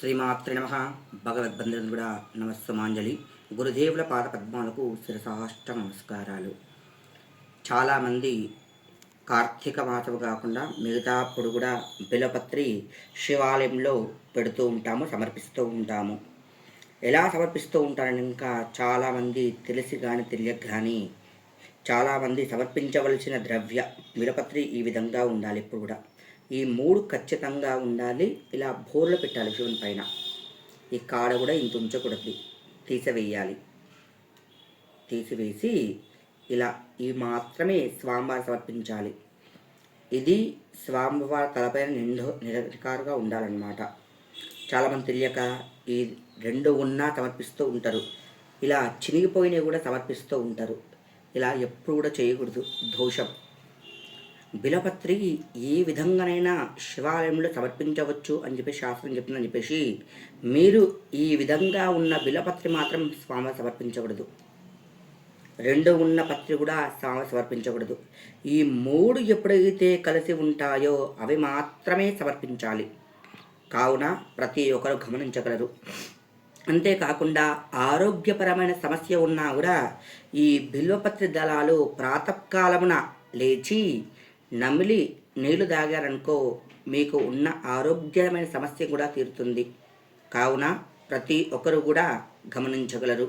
శ్రీమాతృ నమ. భగవద్బంధువులు కూడా నమస్సమాంజలి. గురుదేవుల పాద పద్మాలకు శిరసాష్ట నమస్కారాలు. చాలామంది కార్తీక మాసము కాకుండా మిగతా అప్పుడు కూడా బిలపత్రి శివాలయంలో పెడుతూ ఉంటాము సమర్పిస్తూ ఉంటాము. ఎలా సమర్పిస్తూ ఉంటారని ఇంకా చాలామంది తెలిసి కానీ తెలియక కానీ చాలామంది సమర్పించవలసిన ద్రవ్య బిలపత్రి ఈ విధంగా ఉండాలి ఇప్పుడు కూడా. ఈ మూడు ఖచ్చితంగా ఉండాలి. ఇలా బోర్లు పెట్టాలి శివుని పైన. ఈ కాడ కూడా ఇంత ఉంచకూడదు. తీసివేయాలి. తీసివేసి ఇలా ఇవి మాత్రమే స్వామివారు సమర్పించాలి. ఇది స్వామివారి తలపైన నిండు నిరకారుగా ఉండాలన్నమాట. చాలామంది తెలియక ఈ రెండు ఉన్నా సమర్పిస్తూ ఉంటారు. ఇలా చినిగిపోయినవి కూడా సమర్పిస్తూ ఉంటారు. ఇలా ఎప్పుడు కూడా చేయకూడదు. దోషం. బిలపత్రి ఏ విధంగానైనా శివాలయంలో సమర్పించవచ్చు అని చెప్పి శాస్త్రం చెప్తుందని చెప్పేసి మీరు ఈ విధంగా ఉన్న బిలపత్రి మాత్రం స్వామి సమర్పించకూడదు. రెండు ఉన్న పత్రి కూడా స్వామి సమర్పించకూడదు. ఈ మూడు ఎప్పుడైతే కలిసి ఉంటాయో అవి మాత్రమే సమర్పించాలి. కావున ప్రతి ఒక్కరు గమనించగలరు. అంతేకాకుండా ఆరోగ్యపరమైన సమస్య ఉన్నా కూడా ఈ బిల్వపత్రి దళాలు ప్రాతకాలమున లేచి నమిలి నీళ్ళు తాగారనుకో మీకు ఉన్న ఆరోగ్యమైన సమస్య కూడా తీరుతుంది. కావున ప్రతి ఒక్కరు కూడా గమనించగలరు.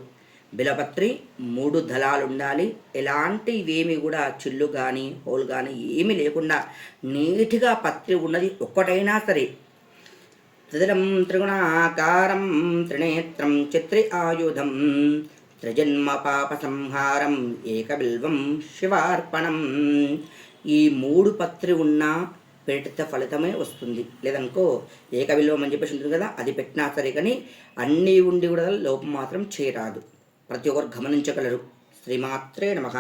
బిలపత్రి మూడు దళాలు ఉండాలి ఎలాంటివేమి కూడా చిల్లు కానీ హోల్ కానీ ఏమీ లేకుండా నీటిగా పత్రి ఉన్నది ఒక్కటైనా సరే. త్రిదలం త్రిగుణాకారం త్రినేత్రం చిత్రి ఆయుధం త్రిజన్మ పాప సంహారం ఏకబిల్వం శివార్పణం ఈ మూడు పత్రి ఉన్నా పెట్టిన ఫలితమే వస్తుంది. లేదనుకో ఏక ఏకబిల్వం అని చెప్పేసి ఉంటుంది కదా అది పెట్టినా సరే కానీ అన్నీ ఉండి కూడా లోపం మాత్రం చేయరాదు ప్రతి ఒక్కరు గమనించగలరు. శ్రీమాత్రే నమః.